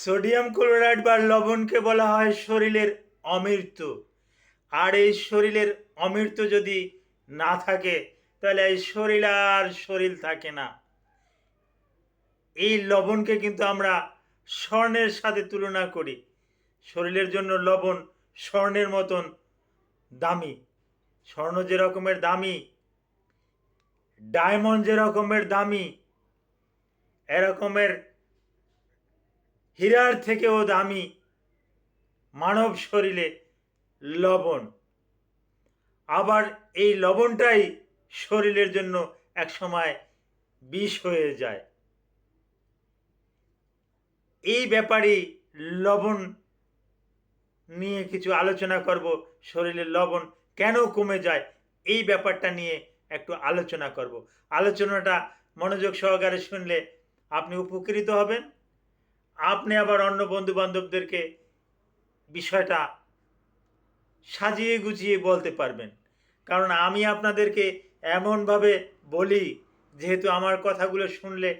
Sodium chloride বা লবণকে বলা হয় শরীরের অমৃত। আর এই শরীরের অমৃত যদি না থাকে, তাহলে এই শরীর আর শরীর থাকে না। এই লবণকে কিন্তু আমরা স্বর্ণের সাথে তুলনা করি। শরীরের জন্য লবণ স্বর্ণের মতন দামি। স্বর্ণ যে রকমের দামি, ডায়মন্ড যে রকমের দামি এরকমের হীরার থেকেও দামি মানব শরীরে লবণ। আবার এই লবণটাই শরীরের জন্য একসময় বিষ হয়ে যায়। এই ব্যাপারে লবণ নিয়ে কিছু আলোচনা করব। শরীরের লবণ কেন কমে যায়, এই ব্যাপারটা নিয়ে একটু আলোচনা করব। আলোচনাটা মনোযোগ সহকারে শুনলে আপনি উপকৃত হবেন। আপনি আবার অন্য বন্ধু বান্ধবদেরকে বিষয়টা সাজিয়ে গুছিয়ে বলতে পারবেন। কারণ আমি আপনাদেরকে এমনভাবে বলি, যেহেতু আমার কথাগুলো শুনলে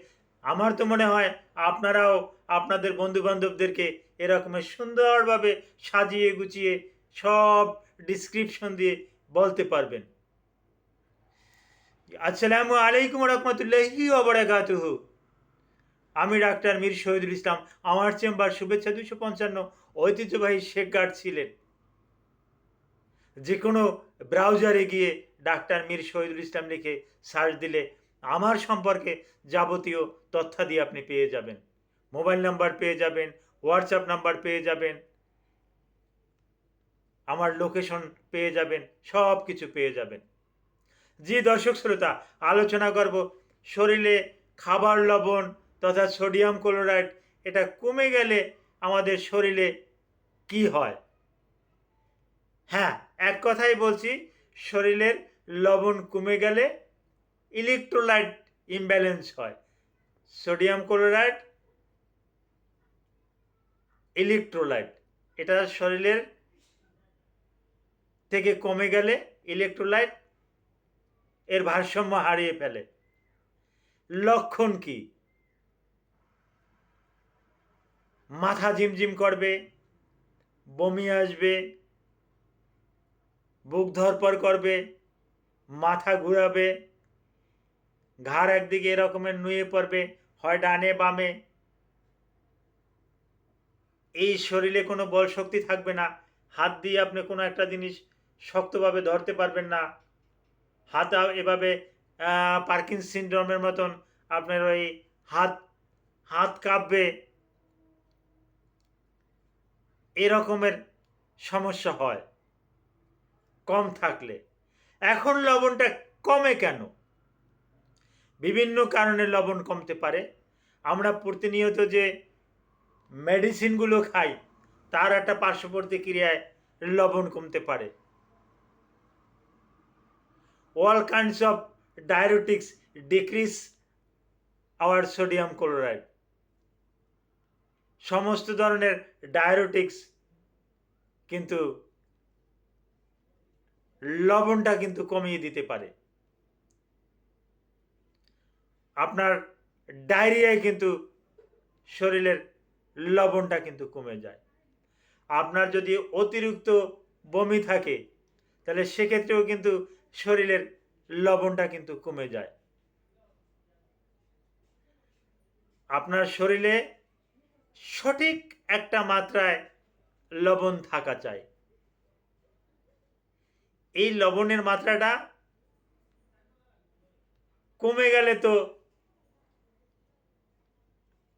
আমার তো মনে হয় আপনারাও আপনাদের বন্ধু বান্ধবদেরকে এরকমের সুন্দরভাবে সাজিয়ে গুছিয়ে সব ডিসক্রিপশন দিয়ে বলতে পারবেন। আসসালামু আলাইকুম রহমতুল্লাহি ওবরাকাতুহু আমি ডাক্তার মীর শহীদুল ইসলাম। আমার চেম্বার শুভেচ্ছা দুশো পঞ্চান্ন। ঐতিহ্যবাহী শেখ গার্ড ছিলেন। যে কোনো ব্রাউজারে গিয়ে ডাক্তার মীর শহীদুল ইসলাম লিখে সার্চ দিলে আমার সম্পর্কে যাবতীয় তথ্যাদি আপনি পেয়ে যাবেন। মোবাইল নাম্বার পেয়ে যাবেন, হোয়াটসঅ্যাপ নাম্বার পেয়ে যাবেন, আমার লোকেশন পেয়ে যাবেন সব কিছু পেয়ে যাবেন। জি দর্শক শ্রোতা, আলোচনা করব শরীরে খাবার লবণ তথা সোডিয়াম ক্লোরাইড, এটা কমে গেলে আমাদের শরীরে কি হয়? হ্যাঁ এক কথাই বলছি, শরীরের লবণ কমে গেলে ইলেকট্রোলাইট ইমব্যালেন্স হয়। সোডিয়াম ক্লোরাইড ইলেকট্রোলাইট এটা শরীরের থেকে কমে গেলে ইলেকট্রোলাইট এর ভারসাম্য হারিয়ে ফেলে। লক্ষণ কি? মাথা ঝিমঝিম করবে, বমি আসবে, বুক ধরপর করবে, মাথা ঘুরাবে, ঘাড় একদিকে এরকমের নুয়ে পড়বে, হয় ডানে বামে। এই শরীরে কোনো বল শক্তি থাকবে না। হাত দিয়ে আপনি কোনো একটা জিনিস শক্তভাবে ধরতে পারবেন না। হাত এভাবে পার্কিন সিন্ড্রোমের মতন আপনার ওই হাত হাত কাঁপবে। এরকমের সমস্যা হয়। কম থাকলে। এখন লবণটা কমে কেন? বিভিন্ন কারণে লবণ কমতে পারে। আমরা প্রতিনিয়ত যে মেডিসিনগুলো খাই, তার একটা পার্শ্ব প্রতিক্রিয়ায় লবণ কমতে পারে। All kinds of diabetics decrease our sodium chloride সমস্ত ধরনের ডায়োটিক্স কিন্তু লবণটা কিন্তু কমিয়ে দিতে পারে। আপনার ডায়রিয়ায় কিন্তু শরীরের লবণটা কিন্তু কমে যায়। আপনার যদি অতিরিক্ত বমি থাকে, তাহলে সেক্ষেত্রেও কিন্তু শরীরের লবণটা কিন্তু কমে যায়। আপনার শরীরে সঠিক একটা মাত্রায় লবণ থাকা চাই। এই লবণের মাত্রাটা কমে গেলে তো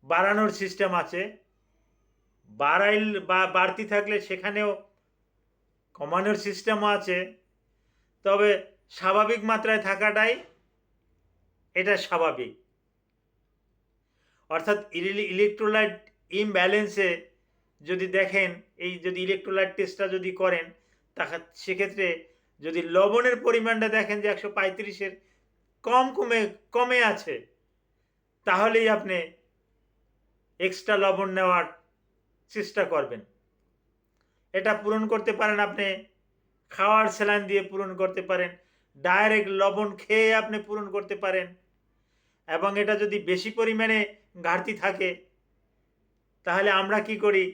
বাড়ানোর সিস্টেম আছে। বাড়াইল বা বাড়তি থাকলে সেখানেও কমানোর সিস্টেমও আছে। তবে স্বাভাবিক মাত্রায় থাকাটাই এটা স্বাভাবিক। অর্থাৎ ইলেকট্রোলাইট ইমব্যালেন্সে যদি দেখেন, এই যদি ইলেকট্রোলাইট টেস্টটা যদি করেন তা সেক্ষেত্রে যদি লবণের পরিমাণটা দেখেন যে একশো পঁয়ত্রিশের কম কমে কমে আছে, তাহলেই আপনি এক্সট্রা লবণ নেওয়ার চেষ্টা করবেন। এটা পূরণ করতে পারেন আপনি, খাওয়ার স্যালাইন দিয়ে পূরণ করতে পারেন ডাইরেক্ট লবণ খেয়ে আপনি পূরণ করতে পারেন, এবং এটা যদি বেশি পরিমাণে ঘাটতি থাকে, তাহলে আমরা কি করি?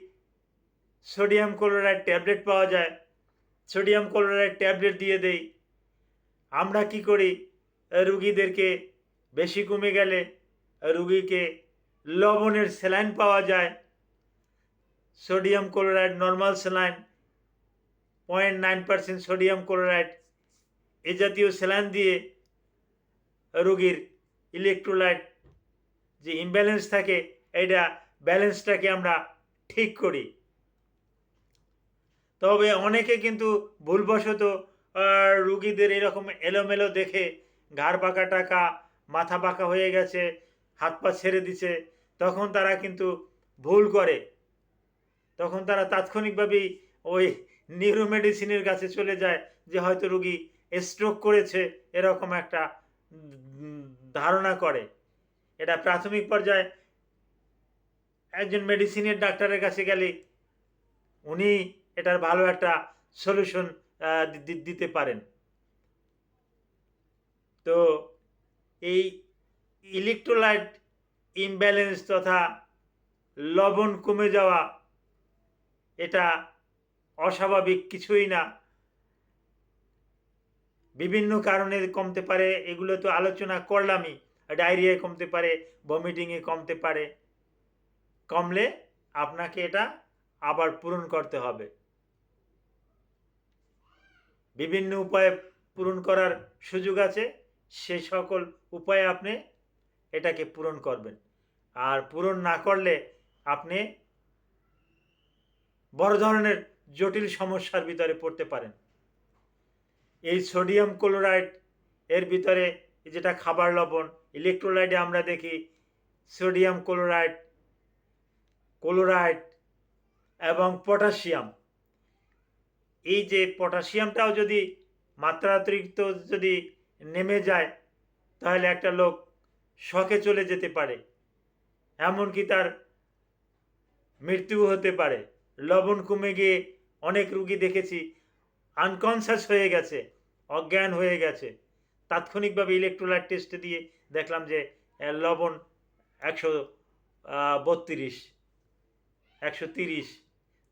সোডিয়াম ক্লোরাইড ট্যাবলেট পাওয়া যায়। সোডিয়াম ক্লোরাইড ট্যাবলেট দিয়ে দেই। আমরা কি করি? রুগীদেরকে বেশি কমে গেলে রুগীকে লবণের স্যালাইন পাওয়া যায়। Sodium chloride normal saline, point nine percent sodium chloride এ জাতীয় স্যালাইন দিয়ে রোগীর ইলেকট্রোলাইট যে ইমব্যালেন্স থাকে এটা ব্যালেন্সটাকে আমরা ঠিক করি। তবে অনেকে কিন্তু ভুলবশত রুগীদের এরকম এলোমেলো দেখে ঘাড় পাকা টাকা, মাথা পাকা হয়ে গেছে, হাত পা ছেড়ে দিছে তখন তারা কিন্তু ভুল করে। তখন তারা তাৎক্ষণিকভাবেই ওই নিউরো মেডিসিনের কাছে চলে যায় যে হয়তো রুগী স্ট্রোক করেছে, এরকম একটা ধারণা করে। এটা প্রাথমিক পর্যায়ে একজন মেডিসিনের ডাক্তারের কাছে গেলে উনি এটার ভালো একটা সলিউশন দিতে পারেন। তো এই ইলেকট্রোলাইট ইমব্যালেন্স তথা লবণ কমে যাওয়া, এটা অস্বাভাবিক কিছুই না। বিভিন্ন কারণে কমতে পারে, এগুলো তো আলোচনা করলামই। ডায়রিয়ায় কমতে পারে ভমিটিংয়ে কমতে পারে। কমলে আপনাকে এটা আবার পূরণ করতে হবে। বিভিন্ন উপায়ে পূরণ করার সুযোগ আছে। সেই সকল উপায়ে আপনি এটাকে পূরণ করবেন। আর পূরণ না করলে আপনি বড় ধরনের জটিল সমস্যার ভিতরে পড়তে পারেন। এই সোডিয়াম ক্লোরাইড এর ভিতরে যেটা খাবার লবণ, ইলেকট্রোলাইটে আমরা দেখি, সোডিয়াম ক্লোরাইড ক্লোরাইড এবং পটাশিয়াম। এই যে পটাশিয়ামটাও যদি মাত্রাতিরিক্ত যদি নেমে যায়, তাহলে একটা লোক শখে চলে যেতে পারে। এমনকি তার মৃত্যু হতে পারে। লবণ কমে গিয়ে অনেক রুগী দেখেছি আনকনসাস হয়ে গেছে, অজ্ঞান হয়ে গেছে। তাৎক্ষণিকভাবে ইলেকট্রোলাইট টেস্ট দিয়ে দেখলাম যে লবণ একশো বত্রিশ, একশো তিরিশ,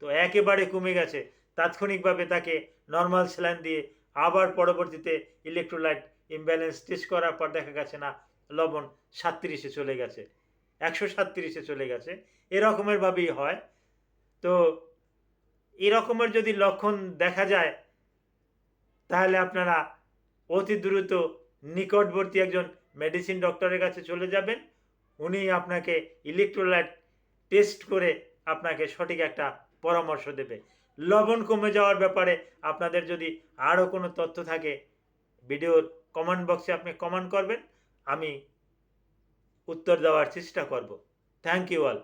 তো একেবারে কমে গেছে। তাৎক্ষণিকভাবে তাকে নর্মাল স্যালাইন দিয়ে আবার পরবর্তীতে ইলেকট্রোলাইট ইমব্যালেন্স টেস্ট করার পর দেখা গেছে না, লবণ সাতত্রিশে চলে গেছে, একশো সাতত্রিশে চলে গেছে। এরকমেরভাবেই হয়। তো এরকমের যদি লক্ষণ দেখা যায়, তাহলে আপনারা অতি দ্রুত নিকটবর্তী একজন মেডিসিন ডক্টরের কাছে চলে যাবেন। উনি আপনাকে ইলেকট্রোলাইট টেস্ট করে আপনাকে সঠিক একটা পরামর্শ দেবে। লবণ কমে যাওয়ার ব্যাপারে আপনাদের যদি আরও কোনো তথ্য থাকে, ভিডিওর কমেন্ট বক্সে আপনি কমেন্ট করবেন, আমি উত্তর দেওয়ার চেষ্টা করব। Thank you all